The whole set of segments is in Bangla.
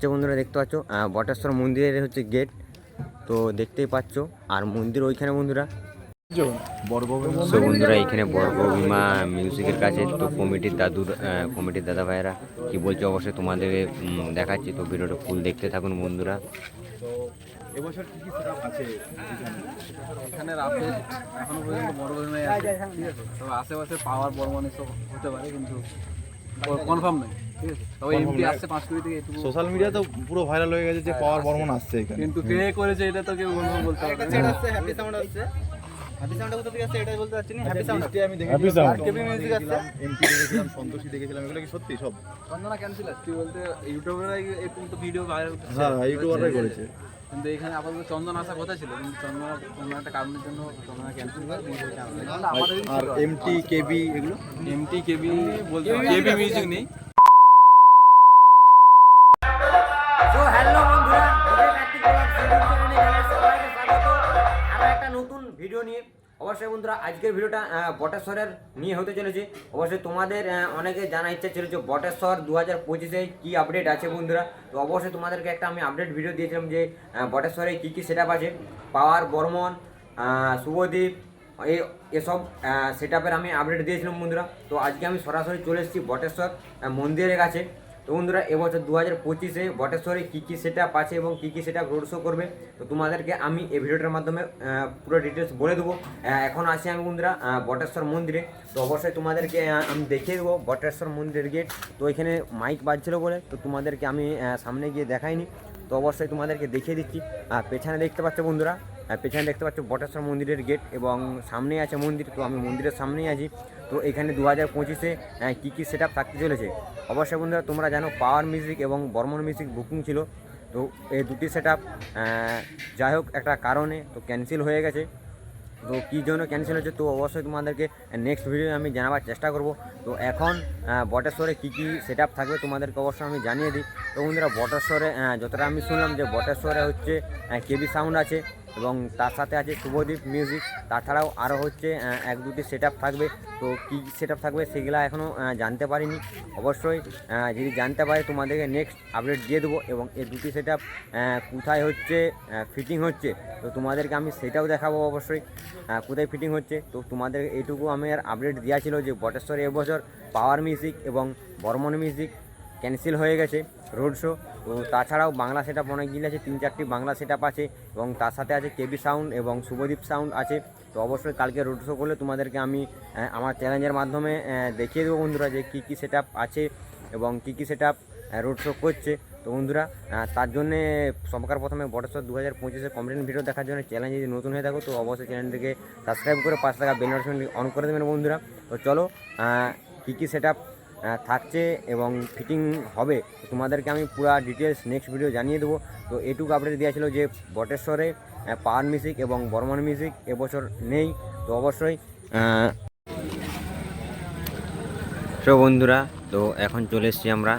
যে বন্ধুরা দেখতে পাচ্ছ বটেশ্বর মন্দিরের হচ্ছে গেট তো দেখতেই পাচ্ছ। আর মন্দির ওইখানে বন্ধুরা। তো বন্ধুরা, এখানে বর্গভীমা মিউজিকের কাছে তো কমিটির দাদুর কমিটির দাদা ভাইয়েরা কি বলছে অবশ্যই তোমাদের দেখাচ্ছি। তো ভিডিওটা ফুল দেখতে থাকুন বন্ধুরা। এবছর কি কি আছে? এখানে? এখানে পর্যন্ত আছে। তবে আশেপাশে পাওয়ার হতে পারে, কিন্তু কনফার্ম নেই। ঠিক আছে? তবে এমপি আসছে পাঁচ কোটি থেকে এটুকু। সোশ্যাল মিডিয়া তো পুরো ভাইরাল হয়ে গেছে যে পাওয়ার বর্মন আসছে এখানে। কিন্তু কে করেছে এটা তো কেউ বলতে পারবে না। হ্যাপি সাউন্ড আসছে। হ্যাপি সাউন্ড কোথা থেকে আসছে এটাই বলতে পারছি না হ্যাপি সাউন্ড আমি Happy sound. দেখেছিলাম কেবি মিউজিক আসছে। এমপি দেখেছিলাম সন্তোষী দেখেছিলাম এগুলো কি সত্যি সব? বন্দনা ক্যান্সেল আসছে বলতে ইউটিউবাররাই এরকম তো ভিডিও ভাইরাল হ্যাঁ ইউটিউবাররাই করেছে। কিন্তু এখানে আপাতত চন্দন আসার কথা ছিল কিন্তু চন্দনা কোনো একটা কারণের জন্য চন্দনা ক্যান্সেল করে আর এমটি কেবি এগুলো? এমটি কেবি বলতে কেবি মিউজিক নেই। অবশ্যই বন্ধুরা, আজকের ভিডিওটা বটেশ্বরের নিয়ে হতে চলেছে। অবশ্যই তোমাদের অনেকে জানা ইচ্ছা ছিল যে বটেশ্বর দু হাজার পঁচিশে কী আপডেট আছে বন্ধুরা? তো অবশ্যই তোমাদেরকে একটা আমি আপডেট ভিডিও দিয়েছিলাম যে বটেশ্বরে কী কী সেট আছে। পাওয়ার, বর্মন শুভদ্বীপ এই এসব সেট আমি আপডেট দিয়েছিলাম বন্ধুরা। তো আজকে আমি সরাসরি চলে এসেছি বটেশ্বর মন্দিরের কাছে। তো বন্ধুরা এবছর দু হাজার পঁচিশে বটেশ্বরে কী কী সেট আছে এবং কী কী সেট রোড শো করবে? তো তোমাদেরকে আমি এই ভিডিওটার মাধ্যমে পুরো ডিটেলস বলে দেবো। এখন আছি আমি বন্ধুরা বটেশ্বর মন্দিরে। তো অবশ্যই তোমাদেরকে আমি দেখিয়ে দেবো বটেশ্বর মন্দিরের গেট তো এখানে মাইক বাজছিল বলে, তো তোমাদেরকে আমি সামনে গিয়ে দেখাইনি। তো অবশ্যই তোমাদেরকে দেখিয়ে দিচ্ছি। আর পেছনে দেখতে পাচ্ছ বন্ধুরা পেছনে দেখতে পাচ্ছ বটেশ্বর মন্দিরের গেট এবং সামনেই আছে মন্দির, তো আমি মন্দিরের সামনেই আছি। তো এখানে দু হাজার পঁচিশে কী কী সেট আপ থাকতে চলেছে? অবশ্যই বন্ধুরা, তোমরা জানো পাওয়ার মিউজিক এবং বর্মন মিউজিক বুকিং ছিল। তো এই দুটি সেট আপ যাই হোক, একটা কারণে তো ক্যান্সেল হয়ে গেছে। তো কী জন্য ক্যান্সেল হচ্ছে তো অবশ্যই তোমাদেরকে নেক্সট ভিডিও আমি জানাবার চেষ্টা করব। তো এখন বটেশ্বরে কী কী সেট থাকবে তোমাদেরকে অবশ্যই আমি জানিয়ে দিই। তো বন্ধুরা, বটেশ্বরে যতটা আমি শুনলাম যে বটেশ্বরে হচ্ছে কেবি সাউন্ড আছে। এবং তার সাথে আছে শুভদীপ মিউজিক তাছাড়াও আরও হচ্ছে এক দুটি সেট থাকবে। তো কী সেট থাকবে সেগুলো এখনও জানতে পারিনি। অবশ্যই যদি জানতে পারি, তোমাদেরকে নেক্সট আপডেট দিয়ে দেবো এবং এই দুটি সেট কোথায় হচ্ছে ফিটিং হচ্ছে, তো তোমাদেরকে আমি সেটাও দেখাবো অবশ্যই কোথায় ফিটিং হচ্ছে। তো তোমাদের এইটুকু আমি আর আপডেট দেওয়া ছিল যে বটেশ্বরে এবছর পাওয়ার মিউজিক এবং বর্মন মিউজিক ক্যান্সেল হয়ে গেছে রোড শো। তো তাছাড়াও বাংলা সেট আপ অনেকগুলি আছে, তিন চারটি বাংলা সেট আপ আছে এবং তার সাথে আছে কেবি সাউন্ড এবং শুভদীপ সাউন্ড আছে। তো অবশ্যই কালকে রোড শো করলে তোমাদেরকে আমি আমার চ্যালেঞ্জের মাধ্যমে দেখিয়ে দেবো বন্ধুরা যে কী কী সেট আছে এবং কী কী সেট রোড শো করছে। তো বন্ধুরা তার জন্যে সরকার প্রথমে বটেশ্বর দু হাজার পঁচিশের কমপ্লেন ভিডিও দেখার জন্য চ্যানেল যদি নতুন হয়ে থাকো, তো অবশ্যই চ্যানেলটিকে সাবস্ক্রাইব করে পাঁচ টাকা বেল নোটিফিকেশন অন করে দেবেন বন্ধুরা। তো চলো কী কী সেট থাকছে এবং ফিটিং হবে। তোমাদেরকে আমি পুরো ডিটেলস নেক্সট ভিডিও জানিয়ে দেবো। তো এটুকু আপডেট দেওয়া ছিল যে বটেশ্বরে পাওয়ার মিউজিক এবং বর্মন মিউজিক এবছর নেই। তো অবশ্যই তো বন্ধুরা, তো এখন চলে এসেছি আমরা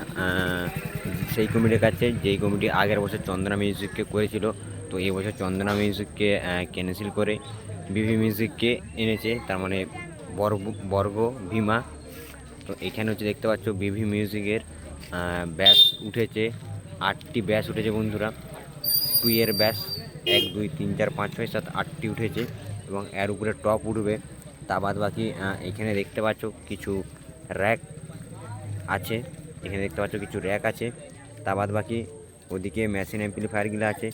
সেই কমিটির কাছে। যেই কমিটি আগের বছর চন্দনা মিউজিককে করেছিল, তো এই বছর চন্দনা মিউজিককে ক্যান্সেল করে, বিভি মিউজিককে এনেছে। তার মানে বর্গ বর্গ, ভীমা তো এখানে হচ্ছে দেখতে পাচ্ছ বিভি মিউজিকের ব্যাস উঠেছে, আটটি ব্যাস উঠেছে বন্ধুরা। টুইয়ের ব্যাস এক, দুই, তিন, চার, পাঁচ, ছয়, সাত, আটটি উঠেছে এবং এর উপরে টপ উঠবে। তা বাদ বাকি এখানে দেখতে পাচ্ছ কিছু র্যাক আছে, এখানে দেখতে পাচ্ছ কিছু র্যাক আছে। তা বাদ বাকি ওদিকে মেশিন অ্যাম্পলিফায়ারগুলো আছে,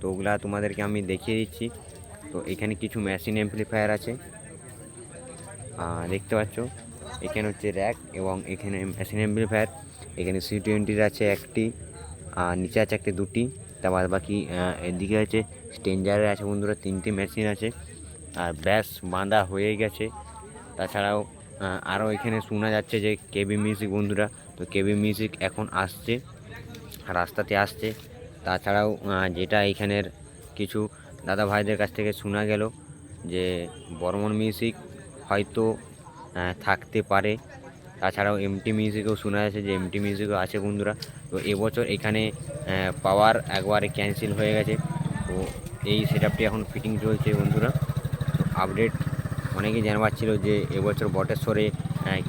তো ওগুলা তোমাদেরকে আমি দেখিয়ে দিচ্ছি। তো এখানে কিছু মেশিন অ্যাম্পলিফায়ার আছে। দেখতে পাচ্ছ এখানে হচ্ছে র্যাক এবং এখানে মেশিন অ্যাম্পলিফায়ার এখানে সি টোয়েন্টির আছে একটি, আর নিচে আছে একটি দুটি, তা বাদ বাকি এদিকে আছে স্টেঞ্জারের আছে বন্ধুরা তিনটি মেশিন আছে, আর ব্যাস বাঁধা হয়ে গেছে। তাছাড়াও আরও এখানে শোনা যাচ্ছে যে কেবি মিউজিক বন্ধুরা, তো কেবি মিউজিক এখন আসছে, রাস্তাতে আসছে। তাছাড়াও যেটা এখানের কিছু দাদা ভাইদের কাছ থেকে শোনা গেল যে বর্মন মিউজিক হয়তো থাকতে পারে। তাছাড়াও এমটি মিউজিকও শোনা যাচ্ছে যে এমটি মিউজিকও আছে বন্ধুরা। তো এবছর এখানে পাওয়ার একবারে ক্যান্সেল হয়ে গেছে। তো এই সেট এখন ফিটিং চলছে বন্ধুরা। তো আপডেট অনেকেই জানবার ছিল যে এবছর বটেশ্বরে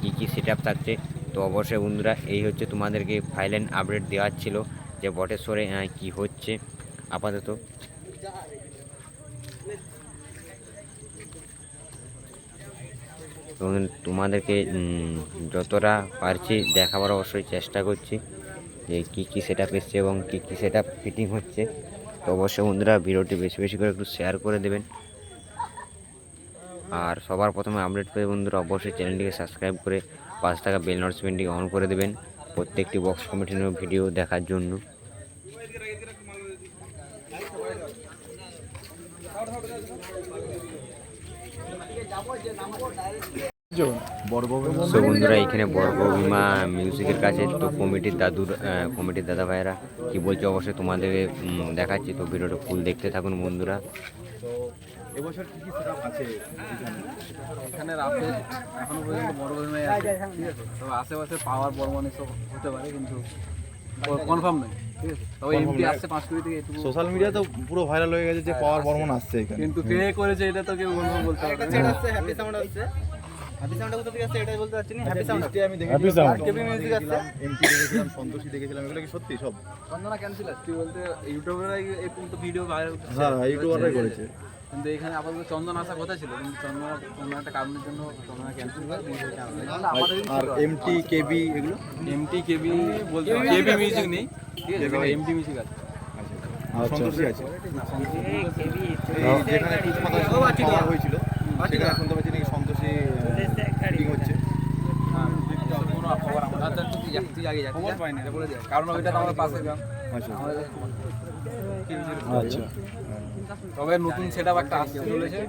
কী কী সেট থাকছে। তো অবশ্যই বন্ধুরা, এই হচ্ছে তোমাদেরকে ফাইলেন আপডেট দেওয়ার ছিল যে বটেশ্বরে কি হচ্ছে। আপাতত এবং তোমাদেরকে যতটা পারছি দেখাবার অবশ্যই চেষ্টা করছি যে কী কী সেট আপ এসছে এবং কী কী সেট আপ ফিটিং হচ্ছে। তো অবশ্যই বন্ধুরা ভিডিওটি বেশি বেশি করে একটু শেয়ার করে দেবেন। আর সবার প্রথমে আপডেট পেয়ে বন্ধুরা অবশ্যই চ্যানেলটিকে সাবস্ক্রাইব করে পাঁচ টাকা বেল নোটিফিকেশনটি অন করে দেবেন প্রত্যেকটি বক্স কমিটির ভিডিও দেখার জন্য। তো বন্ধুরা এখানে বর্গ বিমা মিউজিকের কাছে তো কমিটির দাদুর কমিটির দাদা ভাইয়েরা কি বলছে অবশ্যই তোমাদের দেখাচ্ছি। তো ভিডিওটা ফুল দেখতে থাকুন বন্ধুরা। এবছর কি কি সেটআপ আছে? এখানে? এখানে রাতে এখনও পর্যন্ত বড় আছে। ঠিক আছে? তবে আশেপাশে পাওয়ার বর্মন এসব হতে পারে কিন্তু কনফার্ম নেই। ঠিক আছে? তবে Confirm এমপি নয়। আসছে সোশ্যাল মিডিয়া তো পুরো ভাইরাল হয়ে গেছে যে পাওয়ার বর্মন আসছে এখানে। কিন্তু কে করেছে এটা তো কেউ বলতে পারবে না। আসছে হ্যাপি সাউন্ড আসছে। হ্যাপি সাউন্ড কোথা থেকে আসছে এটাই বলতে পারছি না। হ্যাপি সাউন্ড আমি Happy দেখেছিলাম sound. কেবি মিউজিক আসছে এমপি দেখেছিলাম সন্তোষী দেখেছিলাম এগুলো কি সত্যি সব? চন্দনা ক্যান্সেল আছে। তুই বলতে ইউটিউবেরাই এই পর্যন্ত ভিডিও ভাইরাল হ্যাঁ ইউটিউবাররাই করেছে। কিন্তু এখানে আপাতত চন্দন আসার কথা ছিল কিন্তু চন্দনা কোনো একটা কারণের জন্য চন্দনা ক্যান্সেল করে আর এমটি কেবি এগুলো? এমটি কেবি বলতে কেবি মিউজিক নেই। ঠিক আছে এমটি মিউজিক আছে। আর সন্তোষী আছে। যেখানে হয়েছিল সেখানে নাকি সন্তোষী হচ্ছে খবর পাইনি বলে দিও কারণ ওইটা পাশে আচ্ছা। আচ্ছা। তবে নতুন সেট একটা আসতে চলেছে।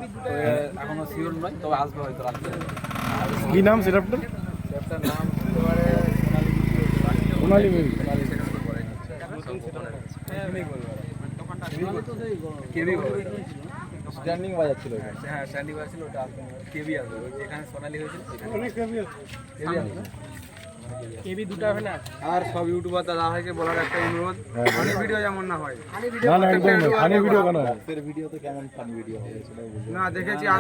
এখনও শিওর নয় তবে আসবে হয়তো রাত্রে। কি নাম সেটআপটা সেটার নাম হতে সোনালি স্ট্যান্ডিং বাজাচ্ছিল হ্যাঁ স্ট্যান্ডি ছিল ওটা আসবে। কেবি আসবে। যেখানে সোনালি হয়েছিল সেখানে। কেবি আসবে। কেবি দুটো হবে না? আর সব ইউটিউবার দাদা ভাইকে বলার একটা অনুরোধ ভিডিও যেমন না হয়। না না একদম নয় ফানি ভিডিও কেন? হয় ভিডিও তো কেমন ফান ভিডিও হবে সেটাও না দেখেছি আর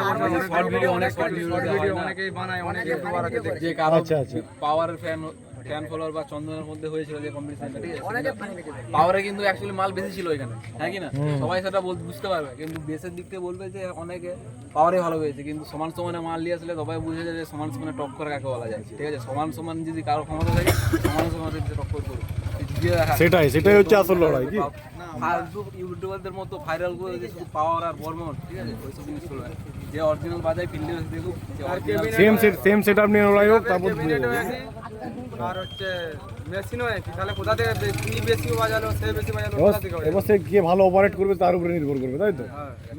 শর্ট ভিডিও অনেক শর্ট ভিডিও অনেকেই বানায় অনেকে ইউটিউবার আছে আচ্ছা, আচ্ছা। পাওয়ারের ফ্যান ফ্যান ফলোয়ার বা চন্দনের মধ্যে হয়েছিল যে কম্পিটিশনটা ঠিক আছে? পাওয়ারে কিন্তু অ্যাকচুয়ালি মাল বেশি ছিল এখানে হ্যাঁ কি না? সবাই সেটা বুঝতে পারবে। কিন্তু বেসের দিক থেকে বলবে যে অনেকে পাওয়ারে ভালো হয়েছে কিন্তু সমান সমানে মাল নিয়ে আসলে সবাই বুঝে যাবে যে সমান সমানে টক্কর কাকে বলা যায় ঠিক আছে? সমান সমান যদি কারও ক্ষমতা থাকে সমান সমানে যে টক্কর করবে সেটাই সেটাই হচ্ছে আসল লড়াই কি? ফালতু ইউটিউবারদের মতো ভাইরাল করে যে শুধু পাওয়ার আর বর্মন ঠিক আছে? ওইসব জিনিস চলবে না। যে অরিজিনাল বাজায় ফিল্ডে দেখুক সেম সেট সেম সেটআপ নিয়ে লড়াই হোক তারপর। আর হচ্ছে মেশিনও একই তাহলে কোথা থেকে বেশি বাজালো সে বেশি বাজালো এবার কোথা থেকে এবার সে কে ভালো অপারেট করবে তার উপরে নির্ভর করবে তাই তো?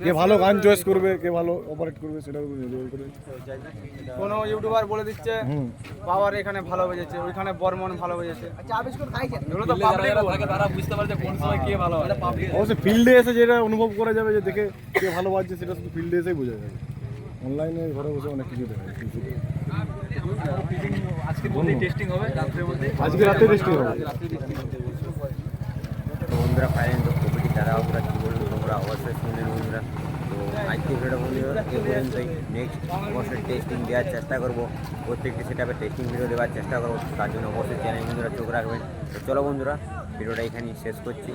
কে ভালো গান চয়েস করবে কে ভালো অপারেট করবে সেটার উপরে নির্ভর করবে। কোনো ইউটিউবার বলে দিচ্ছে পাওয়ার এখানে ভালো বেজেছে ওইখানে বর্মন ভালো বেজেছে। এগুলো তো পাবলিক থাকে তারা বুঝতে পারে যে কোন সময় কে ভালো অবশ্যই ফিল্ডে এসে যেটা অনুভব করা যাবে যে দেখে কে ভালো বাজছে সেটা শুধু ফিল্ডে এসেই বোঝা যাবে। অনলাইনে ঘরে বসে অনেক কিছু দেখা যায়। কিন্তু টেস্টিং হবে মধ্যে? আজকে রাতে টেস্টিং হবে। বন্ধুরা ফাইনাল তো কমিটি তারা ওরা কী বলল তোমরা অবশ্যই শুনলেন বন্ধুরা। তো আজকে ভিডিওটা বন্ধুরা এ পর্যন্তই। নেক্সট অবশ্যই টেস্টিং দেওয়ার চেষ্টা করব। প্রত্যেকটি সেটাপে টেস্টিং ভিডিও দেওয়ার চেষ্টা করব। তার জন্য অবশ্যই চ্যানেল বন্ধুরা চোখ রাখবেন। তো চলো বন্ধুরা ভিডিওটা এখানেই শেষ করছি।